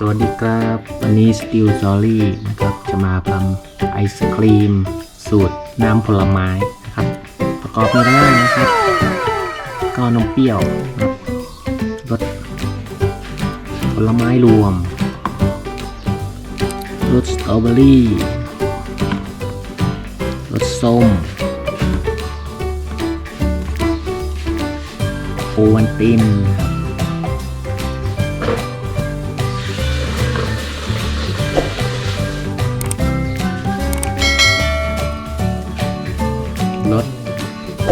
สวัสดีครับ วันนี้ Steel Jolly นะครับ จะมาทำไอศครีม สูตรน้ำผลไม้นะครับ ประกอบไปด้วยนะครับ ก็นมเปรี้ยวนะครับรสผลไม้รวมรสสตรอเบอรี่รสส้มโอวันติน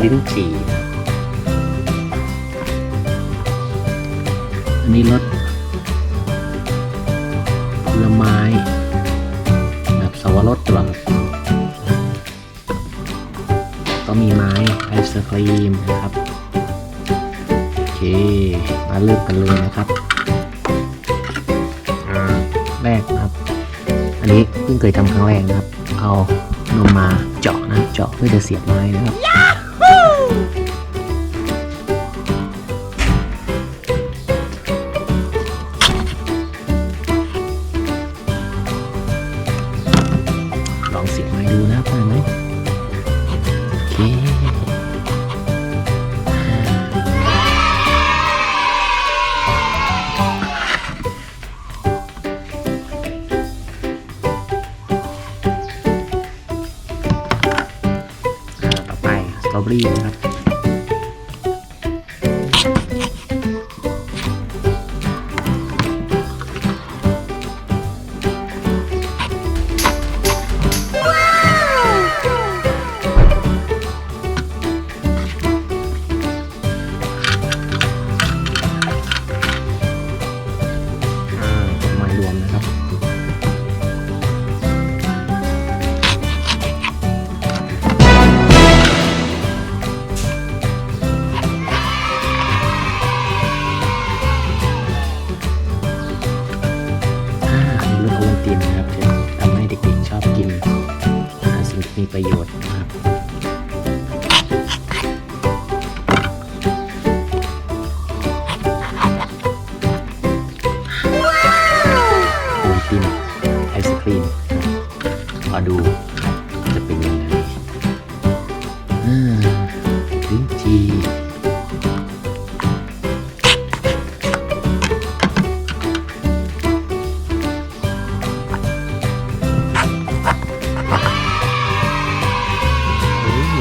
ลิ้นจี่อันนี้รสผลไม้แบบสวรสหรอก็มีไม้ไอศครีมนะครับ โอเค มาเริ่มกันเลยนะครับอ่าแรกครับ อันนี้เพิ่งเคยทำครั้งแรกนะครับ เอานมมาเจาะนะ เจาะเพื่อจะเสียบไม้นะครับ ดูนะไปไหมโอเคต่อไปสตรอเบอรี่นะครับ ประโยชน์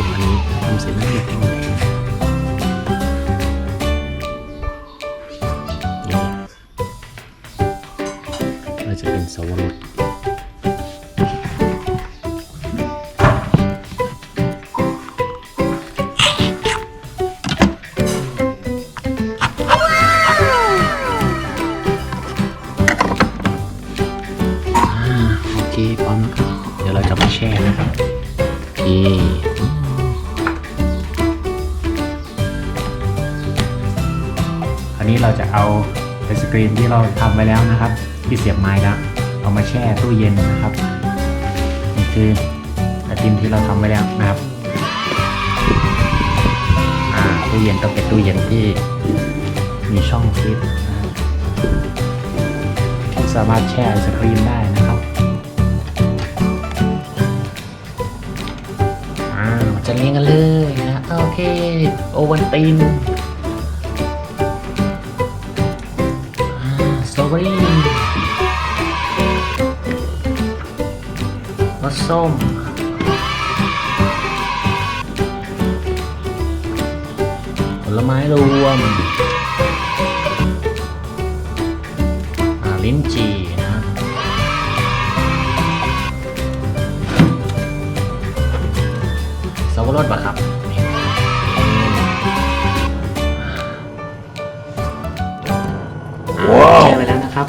โอ้โหอันนี้ทำเสร็จแล้วเรียบร้อยนี่เราจะเป็นสวรสโอเคพร้อมเดี๋ยวเราจะมาแช่นะครับโอเค คราวนี้เราจะเอาไอศกรีมที่เราทำไว้แล้วนะครับ ที่เสียบไม้แล้ว เอามาแช่ตู้เย็นนะครับนี่คือไอติมที่เราทำไว้แล้วนะครับตู้เย็นต้องเป็นตู้เย็นที่มีช่องฟิตที่สามารถแช่ไอศกรีมได้นะครับอ่าจะเลี้ยงกันเลยนะโอเค โอวันติน สส้ม ผลไม้รวมอ่าลิ้นจี่นะสับปะรดปะครับนี่ว้าวแช่ไปแล้วนะครับ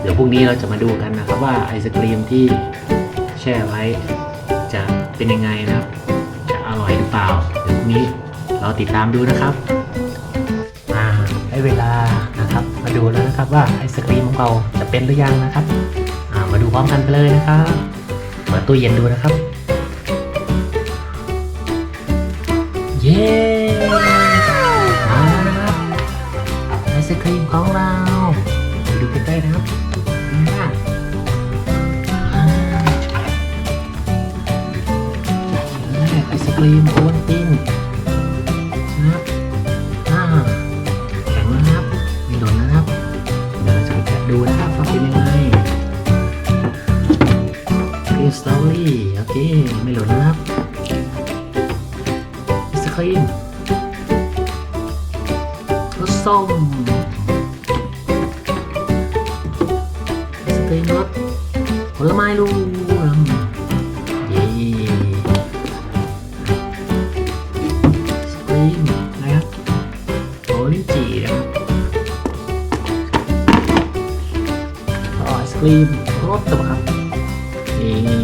เดี๋ยวพรุ่งนี้เราจะมาดูกันนะครับว่าไอศกรีมที่ แช่ไว้ จะเป็นยังไงนะครับ จะอร่อยหรือเปล่าเดี๋ยวนี้เราติดตามดูนะครับอ่าได้เวลานะครับ มาดูแล้วนะครับว่าไอศกรีมของเราจะเป็นหรือยังนะครับอ่ามาดูพร้อมกันไปเลยนะครับเปิดตู้เย็นดูนะครับ เย้มาแล้วนะครับไอศครีมของเราไปดูใกล้ๆนะครับ รีมโอวัลตินนะครับอ่าแข็งแล้วนะครับไม่หล่นนะครับ เดี๋ยวเราจะไปแกะดูนะครับว่าเป็นยังไงครีมสตอรี่โอเคไม่หล่นนะครับไอศครีมรสส้มไอศครีมรสผลไม้รว ครีมรสตัวครับนี่นี่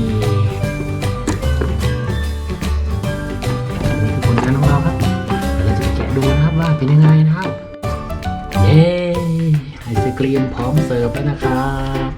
คือผลงานของเราครับเดี๋ยวเราจะแกะดูนะครับว่าเป็นยังไงนะครับ เย้ไอศครีมพร้อมเสิร์ฟแล้วนะครับ